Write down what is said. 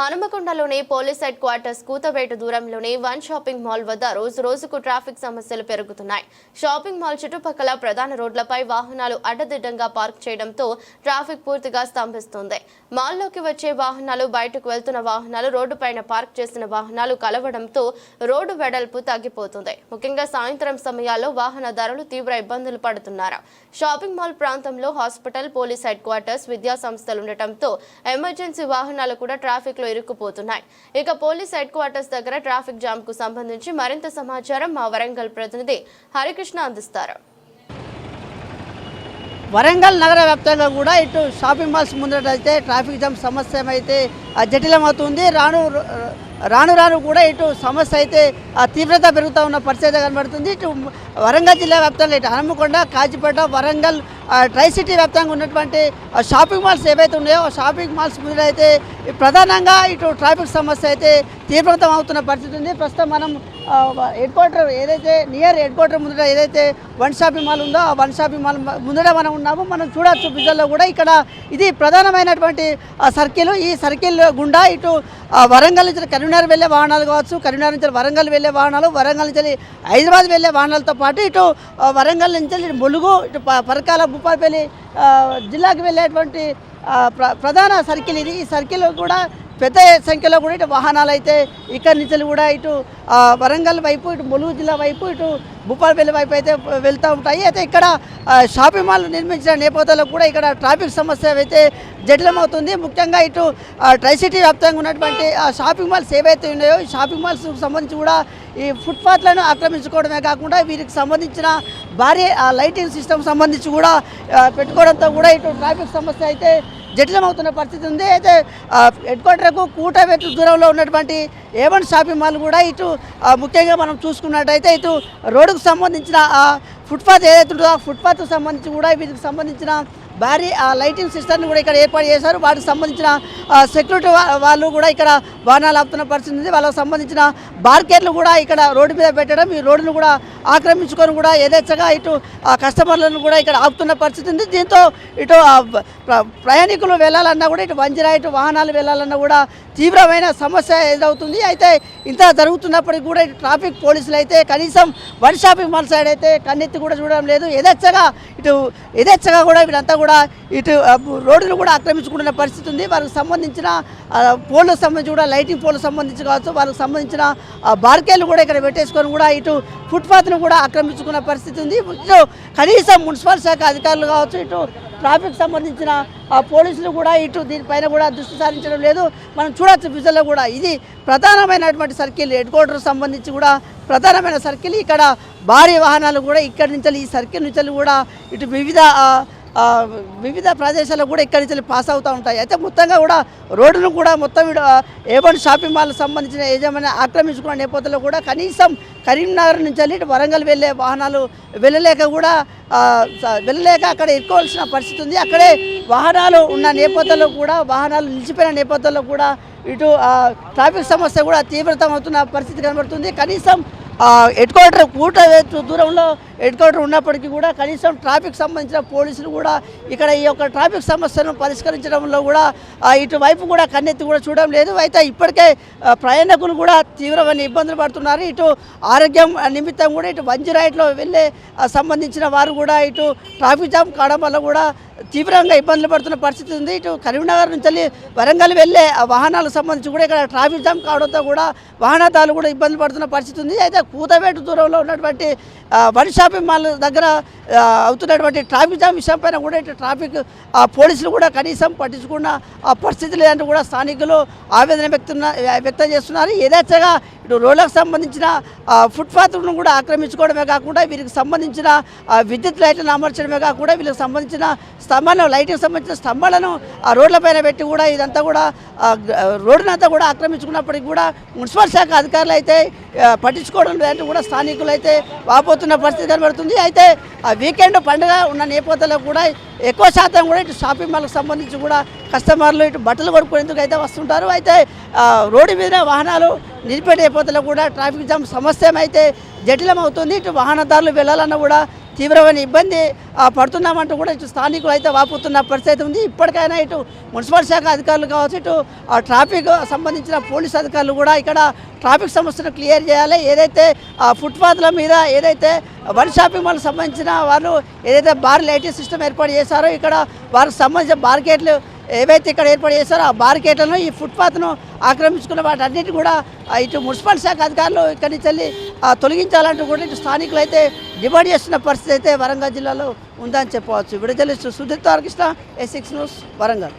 హనుమకొండలోని police head quarters కూతవేటు దూరంలోని one shopping mall వద్ద రోజు రోజుకు ట్రాఫిక్ సమస్యలు పెరుగుతున్నాయి. షాపింగ్ మాల్ చుట్టుపక్కల ప్రధాన రోడ్లపై వాహనాలు అడ్డదిడ్డంగా పార్క్ చేయడంతో ట్రాఫిక్ పూర్తిగా స్తంభిస్తుంది. మాల్లోకి వచ్చే వాహనాలు బయటకు వెళ్తున్న వాహనాలు రోడ్డుపైన పార్క్ చేసిన వాహనాలు కలవడంతో రోడ్డు వెడల్పు తగ్గిపోతుంది. ముఖ్యంగా సాయంత్రం సమయాల్లో వాహనదారులు తీవ్ర ఇబ్బందులు పడుతున్నారు. షాపింగ్ మాల్ ప్రాంతంలో హాస్పిటల్ పోలీస్ హెడ్ క్వార్టర్స్ విద్యా సంస్థలు ఉండటంతో ఎమర్జెన్సీ వాహనాలు కూడా ట్రాఫిక్లో ఇరుక్కుపోతున్నాయి. ఇక పోలీస్ హెడ్ క్వార్టర్స్ దగ్గర ట్రాఫిక్ జామ్కు సంబంధించి మరింత సమాచారం మా వరంగల్ ప్రతినిధి హరికృష్ణ అందిస్తారు. వరంగల్ నగర వ్యాప్తంగా కూడా ఇటు షాపింగ్ మాల్స్ ముందటైతే ట్రాఫిక్ జామ్ సమస్య అయితే ఆ, జటిలమవుతుంది. రాను రాను రాను కూడా ఇటు సమస్య అయితే ఆ, తీవ్రత పెరుగుతూ ఉన్న పరిస్థితి కనబడుతుంది. ఇటు వరంగల్ జిల్లా వ్యాప్తంగా ఇటు హనుమకొండ కాజిపేట వరంగల్ ట్రై సిటీ వ్యాప్తంగా ఉన్నటువంటి ఆ, షాపింగ్ మాల్స్ ఏవైతే ఉన్నాయో షాపింగ్ మాల్స్ ముందరైతే ప్రధానంగా ఇటు ట్రాఫిక్ సమస్య అయితే తీవ్రతం అవుతున్న పరిస్థితి ఉంది. ప్రస్తుతం మనం హెడ్ క్వార్టర్ ఏదైతే నియర్ హెడ్ క్వార్టర్ ముందర ఏదైతే వన్ షాపింగ్ మాల్ ఉందో ఆ వన్ షాపింగ్ మాల్ ముందర మనం ఉన్నాము. మనం చూడొచ్చు పిజ్జల్లో కూడా ఇక్కడ ఇది ప్రధానమైనటువంటి సర్కిల్. ఈ సర్కిల్ గుండా ఇటు వరంగల్ నుంచి కరీంనగర్ వెళ్ళే వాహనాలు కావచ్చు కరీంనగర్ నుంచి వరంగల్ వెళ్ళే వాహనాలు వరంగల్ నుంచి హైదరాబాద్ వెళ్ళే వాహనాలతో పాటు ఇటు వరంగల్ నుంచి ములుగు ఇటు ప- పరకాల భూపాలపల్లి జిల్లాకు వెళ్ళేటువంటి ప్ర- ప్రధాన సర్కిల్ ఇది. ఈ సర్కిల్ కూడా పెద్ద సంఖ్యలో కూడా ఇటు వాహనాలు అయితే ఇక్కడి నుంచి కూడా ఇటు వరంగల్ వైపు ఇటు ములుగు జిల్లా వైపు ఇటు భూపాలపల్లి వైపు అయితే వెళ్తూ ఉంటాయి. అయితే ఇక్కడ షాపింగ్ మాల్ నిర్మించిన నేపథ్యంలో కూడా ఇక్కడ ట్రాఫిక్ సమస్య అయితే జటిలమవుతుంది ముఖ్యంగా ఇటు ట్రైసిటీ ట్రై సిటీ వ్యాప్తంగా ఉన్నటువంటి షాపింగ్ మాల్స్ ఏవైతే ఉన్నాయో ఈ షాపింగ్ మాల్స్ సంబంధించి కూడా ఈ ఫుట్పాత్లను ఆక్రమించుకోవడమే కాకుండా వీరికి సంబంధించిన భారీ ఆ, లైటింగ్ సిస్టమ్ సంబంధించి కూడా పెట్టుకోవడంతో కూడా ఇటు ట్రాఫిక్ సమస్య అయితే జటిలమవుతున్న పరిస్థితి ఉంది. అయితే హెడ్ క్వార్టర్కు కూటవెట్టు దూరంలో ఉన్నటువంటి ఏవన్ షాపింగ్ మాల్ కూడా ఇటు ముఖ్యంగా మనం చూసుకున్నట్టయితే ఇటు రోడ్డుకు సంబంధించిన ఫుట్పాత్ ఏదైతే ఉంటుందో ఆ ఫుట్పాత్కు సంబంధించి కూడా వీటికి సంబంధించిన భారీ ఆ లైటింగ్ సిస్టమ్ని కూడా ఇక్కడ ఏర్పాటు చేశారు. వాటికి సంబంధించిన సెక్యూరిటీ వాళ్ళు కూడా ఇక్కడ వాహనాలు ఆపుతున్న పరిస్థితి ఉంది. వాళ్ళకి సంబంధించిన బార్కెట్లు కూడా ఇక్కడ రోడ్డు మీద పెట్టడం ఈ రోడ్డును కూడా ఆక్రమించుకొని కూడా యథేచ్ఛగా ఇటు ఆ కస్టమర్లను కూడా ఇక్కడ ఆపుతున్న పరిస్థితి ఉంది. దీంతో ఇటు ప్ర- ప్రయాణికులు వెళ్ళాలన్నా కూడా ఇటు వంజిరా ఇటు వాహనాలు వెళ్ళాలన్నా కూడా తీవ్రమైన సమస్య ఎదురవుతుంది. అయితే ఇంత జరుగుతున్నప్పటికీ కూడా ఇటు ట్రాఫిక్ పోలీసులు అయితే కనీసం వన్ షాపింగ్ మాల్ సైడ్ అయితే కన్నెత్తి కూడా చూడడం లేదు. యథేచ్ఛగా ఇటు యథేచ్ఛగా కూడా వీళ్ళంతా కూడా ఇటు రోడ్డును కూడా ఆక్రమించుకుంటున్న పరిస్థితి ఉంది. వారికి సంబంధించిన ఆ, సంబంధించి కూడా లైటింగ్ పోలకు సంబంధించి కావచ్చు వాళ్ళకి సంబంధించిన బార్కేలు కూడా ఇక్కడ పెట్టేసుకొని కూడా ఇటు ఫుట్పాత్ను కూడా ఆక్రమించుకున్న పరిస్థితి ఉంది. ఇటు కనీసం మున్సిపల్ శాఖ అధికారులు కావచ్చు ఇటు ట్రాఫిక్ సంబంధించిన పోలీసులు కూడా ఇటు దీనిపైన కూడా దృష్టి సారించడం లేదు. మనం చూడొచ్చు విజువల్లో కూడా. ఇది ప్రధానమైనటువంటి సర్కిల్. హెడ్ క్వార్టర్ సంబంధించి కూడా ప్రధానమైన సర్కిల్. ఇక్కడ భారీ వాహనాలు కూడా ఇక్కడి నుంచి ఈ సర్కిల్ నుంచి కూడా ఇటు వివిధ వివిధ ప్రదేశాలకు కూడా ఇక్కడి నుంచి పాస్ అవుతూ ఉంటాయి. అయితే మొత్తంగా కూడా రోడ్డును కూడా మొత్తం ఈడ, ఏవన్ షాపింగ్ మాల్ సంబంధించిన యజమాని ఆక్రమించుకున్న నేపథ్యంలో కూడా కనీసం కరీంనగర్ నుంచి వెళ్ళి వరంగల్ వెళ్ళే వాహనాలు వెళ్ళలేక కూడా వెళ్ళలేక అక్కడ ఎక్కువలసిన పరిస్థితి ఉంది. అక్కడే వాహనాలు ఉన్న నేపథ్యంలో కూడా వాహనాలు నిలిచిపోయిన నేపథ్యంలో కూడా ఇటు ట్రాఫిక్ సమస్య కూడా తీవ్రతమవుతున్న పరిస్థితి కనబడుతుంది. కనీసం హెడ్ క్వార్టర్ కూట దూరంలో హెడ్ క్వార్టర్ ఉన్నప్పటికీ కూడా కనీసం ట్రాఫిక్ సంబంధించిన పోలీసులు కూడా ఇక్కడ ఈ యొక్క ట్రాఫిక్ సమస్యను పరిష్కరించడంలో కూడా ఇటువైపు కూడా కన్నెత్తి కూడా చూడడం లేదు. అయితే ఇప్పటికే ప్రయాణికులు కూడా తీవ్రమైన ఇబ్బందులు పడుతున్నారు. ఇటు ఆరోగ్యం నిమిత్తం కూడా ఇటు బంజిరాయిట్లో వెళ్ళే సంబంధించిన వారు కూడా ఇటు ట్రాఫిక్ జామ్ కావడం వల్ల కూడా తీవ్రంగా ఇబ్బందులు పడుతున్న పరిస్థితి ఉంది. ఇటు కరీంనగర్ నుంచి వరంగల్ వెళ్ళే ఆ వాహనాలకు సంబంధించి కూడా ఇక్కడ ట్రాఫిక్ జామ్ కావడంతో కూడా వాహనదారులు కూడా ఇబ్బందులు పడుతున్న పరిస్థితి ఉంది. అయితే కూతవేటు దూరంలో ఉన్నటువంటి వన్ షాపింగ్ మాల్ దగ్గర అవుతున్నటువంటి ట్రాఫిక్ జామ్ విషయం పైన కూడా ఇటు ట్రాఫిక్ ఆ, పోలీసులు కూడా కనీసం పట్టించుకున్న ఆ పరిస్థితి లేదంటూ కూడా స్థానికులు ఆవేదన వ్యక్తున్న వ్యక్తం చేస్తున్నారు. యథేచ్ఛగా ఇటు రోడ్లకు సంబంధించిన ఫుట్పాత్ను కూడా ఆక్రమించుకోవడమే కాకుండా వీరికి సంబంధించిన విద్యుత్ లైట్లను అమర్చడమే కాకుండా వీళ్ళకి సంబంధించిన స్తంభాలను లైట్కి సంబంధించిన స్తంభాలను ఆ రోడ్లపైన పెట్టి కూడా ఇదంతా కూడా రోడ్డునంతా కూడా ఆక్రమించుకున్నప్పటికీ కూడా మున్సిపల్ శాఖ అధికారులు అయితే పట్టించుకోవడం లేదంటే కూడా స్థానికులు అయితే వాపోతున్న పరిస్థితి కనబడుతుంది. అయితే ఆ వీకెండ్ పండుగ ఉన్న నేపథ్యంలో కూడా ఎక్కువ శాతం కూడా ఇటు షాపింగ్ మాల్కి సంబంధించి కూడా కస్టమర్లు ఇటు బట్టలు కొనుక్కునేందుకు అయితే వస్తుంటారు. అయితే రోడ్డు మీద వాహనాలు నిలిపే నేపథ్యంలో కూడా ట్రాఫిక్ జామ్ సమస్య అయితే జటిలమవుతుంది ఇటు వాహనదారులు వెళ్ళాలన్నా కూడా తీవ్రమైన ఇబ్బంది పడుతున్నామంటూ కూడా ఇటు స్థానికులు అయితే వాపుతున్న పరిస్థితి ఉంది. ఇప్పటికైనా ఇటు మున్సిపల్ శాఖ అధికారులు కావచ్చు ఇటు ఆ, ట్రాఫిక్ సంబంధించిన పోలీస్ అధికారులు కూడా ఇక్కడ ట్రాఫిక్ సమస్యను క్లియర్ చేయాలి. ఏదైతే ఆ, ఫుట్పాత్ల మీద ఏదైతే వన్ షాపింగ్ మాల్కి సంబంధించిన వాళ్ళు ఏదైతే బార్ లైటింగ్ సిస్టమ్ ఏర్పాటు చేశారో ఇక్కడ వారికి సంబంధించిన మార్కెట్లు ఏవైతే ఇక్కడ ఏర్పాటు చేశారో ఆ మార్కెట్లను ఈ ఫుట్పాత్ను ఆక్రమించుకున్న వాటన్నిటి కూడా ఇటు మున్సిపల్ శాఖ అధికారులు ఇక్కడి నుంచి వెళ్ళి తొలగించాలంటూ కూడా ఇటు స్థానికులు అయితే డిమాండ్ చేస్తున్న పరిస్థితి అయితే వరంగల్ జిల్లాలో ఉందని చెప్పవచ్చు. విడుదల Sudheer Tarakrishna S six news Warangal.